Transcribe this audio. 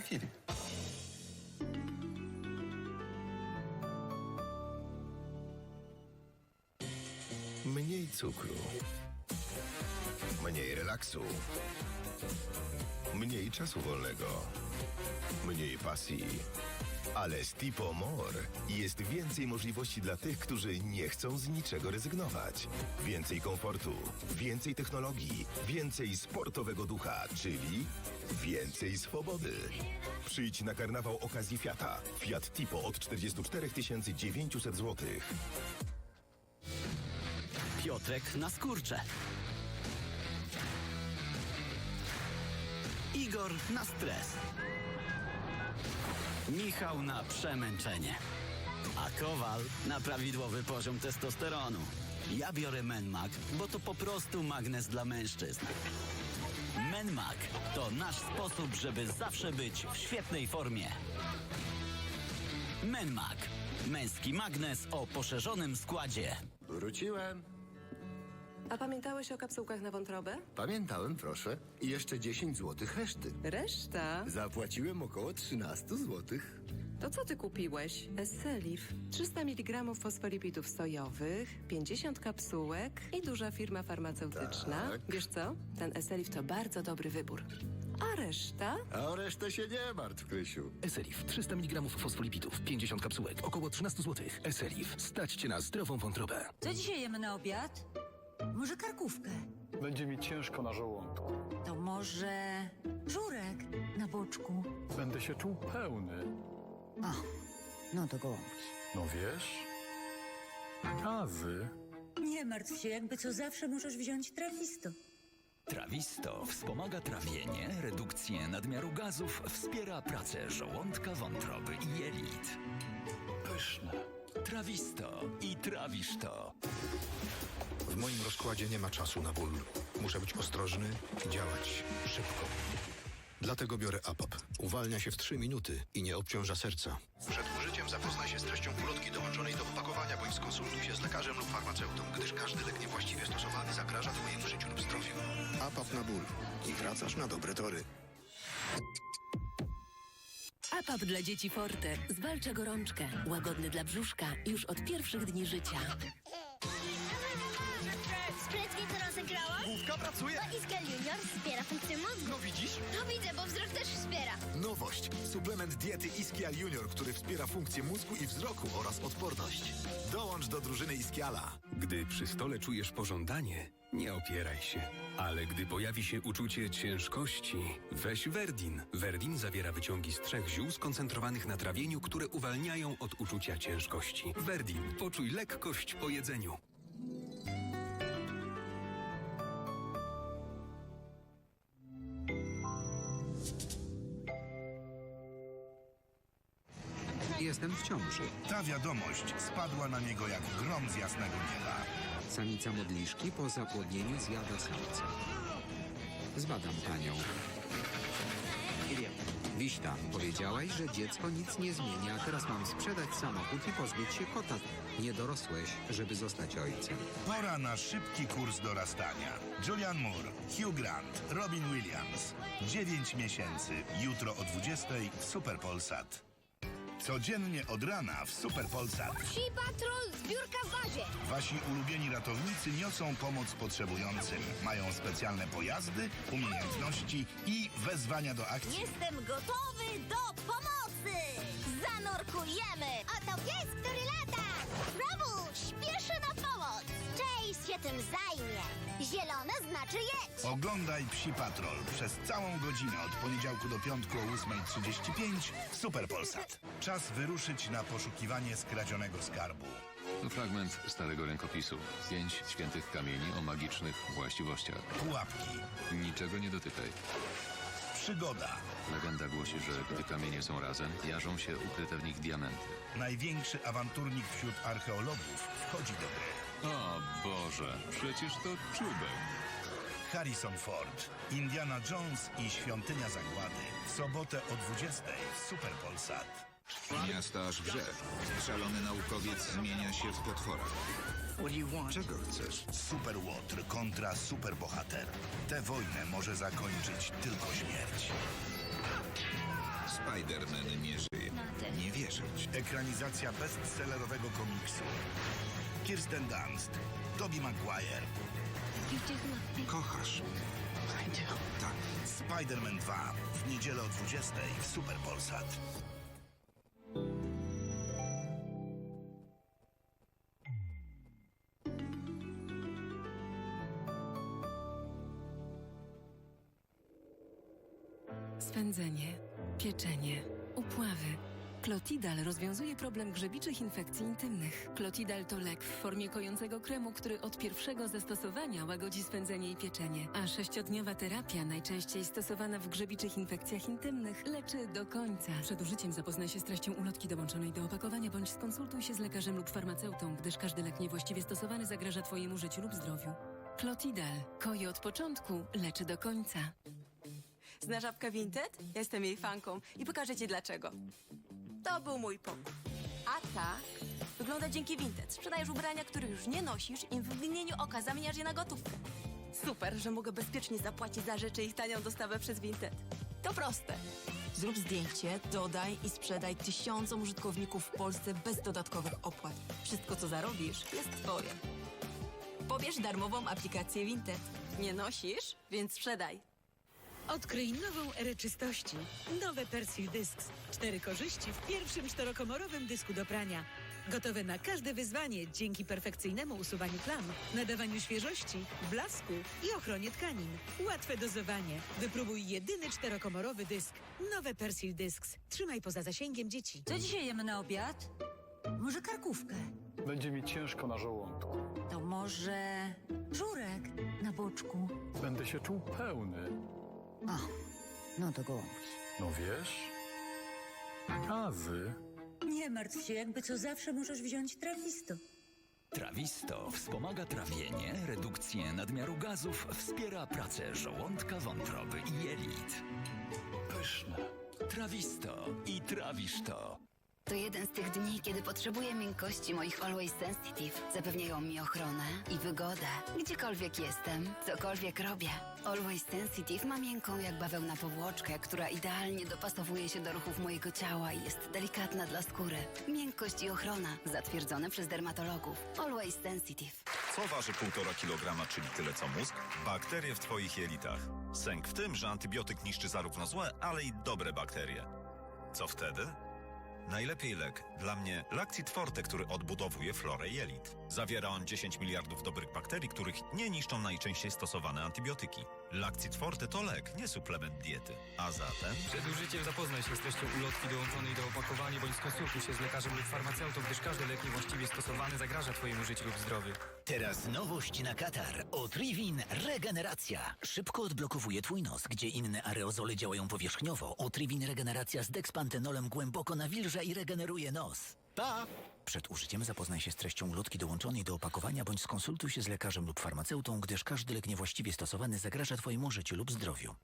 chwili. Mniej cukru. Mniej relaksu. Mniej czasu wolnego. Mniej pasji. Ale z Tipo More jest więcej możliwości dla tych, którzy nie chcą z niczego rezygnować. Więcej komfortu, więcej technologii, więcej sportowego ducha, czyli więcej swobody. Przyjdź na karnawał okazji Fiata. Fiat Tipo od 44 900 zł. Piotrek na skurcze. Igor na stres. Michał na przemęczenie. A Kowal na prawidłowy poziom testosteronu. Ja biorę Menmag, bo to po prostu magnes dla mężczyzn. Menmag to nasz sposób, żeby zawsze być w świetnej formie. Menmag. Męski magnes o poszerzonym składzie. Wróciłem. A pamiętałeś o kapsułkach na wątrobę? Pamiętałem, proszę. I jeszcze 10 złotych reszty. Reszta? Zapłaciłem około 13 złotych. To co ty kupiłeś? Esselif. 300 mg fosfolipidów sojowych, 50 kapsułek i duża firma farmaceutyczna. Tak. Wiesz co? Ten Esselif to bardzo dobry wybór. A reszta? A o resztę się nie martw, Krysiu. Eselif 300 mg fosfolipidów, 50 kapsułek, około 13 zł. Eselif, stać cię na zdrową wątrobę. Co dzisiaj jemy na obiad? Może karkówkę? Będzie mi ciężko na żołądku. To może żurek na boczku? Będę się czuł pełny. O, no to gołąbki. No wiesz? Gazy. Nie martw się, jakby co zawsze możesz wziąć trawisto. Trawisto wspomaga trawienie, redukcję nadmiaru gazów, wspiera pracę żołądka, wątroby i jelit. Pyszne. Trawisto i trawisz to. W moim rozkładzie nie ma czasu na ból. Muszę być ostrożny i działać szybko. Dlatego biorę APAP. Uwalnia się w 3 minuty i nie obciąża serca. Przed użyciem zapoznaj się z treścią ulotki dołączonej do opakowania bądź skonsultuj się z lekarzem lub farmaceutą, gdyż każdy lek niewłaściwie stosowany zagraża Twojemu życiu lub zdrowiu. APAP na ból i wracasz na dobre tory. APAP dla dzieci Forte zwalcza gorączkę. Łagodny dla brzuszka już od pierwszych dni życia. Główka pracuje! Bo Iskel Junior wspiera funkcję mózgu. No widzisz? No widzę, bo wzrok też wspiera. Nowość. Suplement diety Iskial Junior, który wspiera funkcję mózgu i wzroku oraz odporność. Dołącz do drużyny Iskiala. Gdy przy stole czujesz pożądanie, nie opieraj się. Ale gdy pojawi się uczucie ciężkości, weź Verdin. Verdin zawiera wyciągi z trzech ziół skoncentrowanych na trawieniu, które uwalniają od uczucia ciężkości. Verdin. Poczuj lekkość po jedzeniu. Jestem w ciąży. Ta wiadomość spadła na niego jak grom z jasnego nieba. Samica modliszki po zapłodnieniu zjada samca. Zbadam panią. Wiśta, powiedziałaś, że dziecko nic nie zmienia, a teraz mam sprzedać samochód i pozbyć się kota. Nie dorosłeś, żeby zostać ojcem. Pora na szybki kurs dorastania. Julian Moore, Hugh Grant, Robin Williams. 9 miesięcy. Jutro o 20 w Super Polsat. Codziennie od rana w Super Polsat. Psi patrol, zbiórka w bazie. Wasi ulubieni ratownicy niosą pomoc potrzebującym. Mają specjalne pojazdy, umiejętności i wezwania do akcji. Jestem gotowy do pomocy. Zanurkujemy. Oto pies, który lata. Znowu śpieszy na pomoc. Chase się tym zajmie. Zielone znaczy jedź. Oglądaj Psi Patrol przez całą godzinę od poniedziałku do piątku o 8.35 w Super Polsat. Czas wyruszyć na poszukiwanie skradzionego skarbu. To fragment starego rękopisu. Pięć świętych kamieni o magicznych właściwościach. Pułapki, Niczego nie dotykaj. przygoda, Legenda głosi, że gdy kamienie są razem, jarzą się ukryte w nich diamenty. największy awanturnik wśród archeologów wchodzi do gry. O Boże, przecież to czubek. Harrison Ford, Indiana Jones i Świątynia Zagłady. W sobotę o 20 w Super Polsat. Miasta aż wrze. Szalony naukowiec zmienia się w potwora. Czego chcesz? Super Łotr kontra Super Bohater. Tę wojnę może zakończyć tylko śmierć. Spider-Man nie żyje. Nie wierzyć. Ekranizacja bestsellerowego komiksu. Kirsten Dunst, Tobey Maguire, Kochasz. Tak. Spider-Man 2 w niedzielę o 20 w Super Polsat. Swędzenie, pieczenie, upławy. Klotidal rozwiązuje problem grzebiczych infekcji intymnych. Klotidal to lek w formie kojącego kremu, który od pierwszego zastosowania łagodzi swędzenie i pieczenie. A sześciodniowa terapia, najczęściej stosowana w grzebiczych infekcjach intymnych, leczy do końca. Przed użyciem zapoznaj się z treścią ulotki dołączonej do opakowania bądź skonsultuj się z lekarzem lub farmaceutą, gdyż każdy lek niewłaściwie stosowany zagraża Twojemu życiu lub zdrowiu. Klotidal. Koje od początku, leczy do końca. Znasz żabkę Vinted? Jestem jej fanką i pokażę ci dlaczego. To był mój pokój. A ta wygląda dzięki Vinted. Sprzedajesz ubrania, których już nie nosisz i w mgnieniu oka zamieniasz je na gotówkę. Super, że mogę bezpiecznie zapłacić za rzeczy i tanią dostawę przez Vinted. To proste. Zrób zdjęcie, dodaj i sprzedaj tysiącom użytkowników w Polsce bez dodatkowych opłat. Wszystko, co zarobisz, jest twoje. Pobierz darmową aplikację Vinted. Nie nosisz, więc sprzedaj. Odkryj nową erę czystości. Nowe Persil Discs. Cztery korzyści w pierwszym czterokomorowym dysku do prania. Gotowe na każde wyzwanie dzięki perfekcyjnemu usuwaniu plam, nadawaniu świeżości, blasku i ochronie tkanin. Łatwe dozowanie. Wypróbuj jedyny czterokomorowy dysk. Nowe Persil Discs. Trzymaj poza zasięgiem dzieci. Co dzisiaj jemy na obiad? Może karkówkę? Będzie mi ciężko na żołądku. To może żurek na boczku? Będę się czuł pełny. O, no to gołąbki. No wiesz? Gazy. Nie martw się, jakby co zawsze możesz wziąć trawisto. Trawisto wspomaga trawienie, redukcję nadmiaru gazów, wspiera pracę żołądka, wątroby i jelit. Pyszne. Trawisto i trawisz to. To jeden z tych dni, kiedy potrzebuję miękkości moich Always Sensitive. Zapewniają mi ochronę i wygodę. Gdziekolwiek jestem, cokolwiek robię. Always Sensitive ma miękką jak bawełna powłoczkę, która idealnie dopasowuje się do ruchów mojego ciała i jest delikatna dla skóry. Miękkość i ochrona, zatwierdzone przez dermatologów. Always Sensitive. Co waży 1,5 kg, czyli tyle co mózg? Bakterie w twoich jelitach. Sęk w tym, że antybiotyk niszczy zarówno złe, ale i dobre bakterie. Co wtedy? Najlepiej lek. Dla mnie Lactit Forte, który odbudowuje florę jelit. Zawiera on 10 miliardów dobrych bakterii, których nie niszczą najczęściej stosowane antybiotyki. Lactit Forte to lek, nie suplement diety. A zatem... Przed użyciem zapoznaj się z treścią ulotki dołączonej do opakowania bądź skonsultuj się z lekarzem lub farmaceutą, gdyż każdy lek niewłaściwie stosowany zagraża Twojemu życiu lub zdrowiu. Teraz nowość na katar. Otrivin Regeneracja. Szybko odblokowuje twój nos, gdzie inne aerozole działają powierzchniowo. Otrivin Regeneracja z dexpantenolom głęboko nawilża i regeneruje nos. Pa! Przed użyciem zapoznaj się z treścią ulotki dołączonej do opakowania bądź skonsultuj się z lekarzem lub farmaceutą, gdyż każdy lek niewłaściwie stosowany zagraża twojemu życiu lub zdrowiu.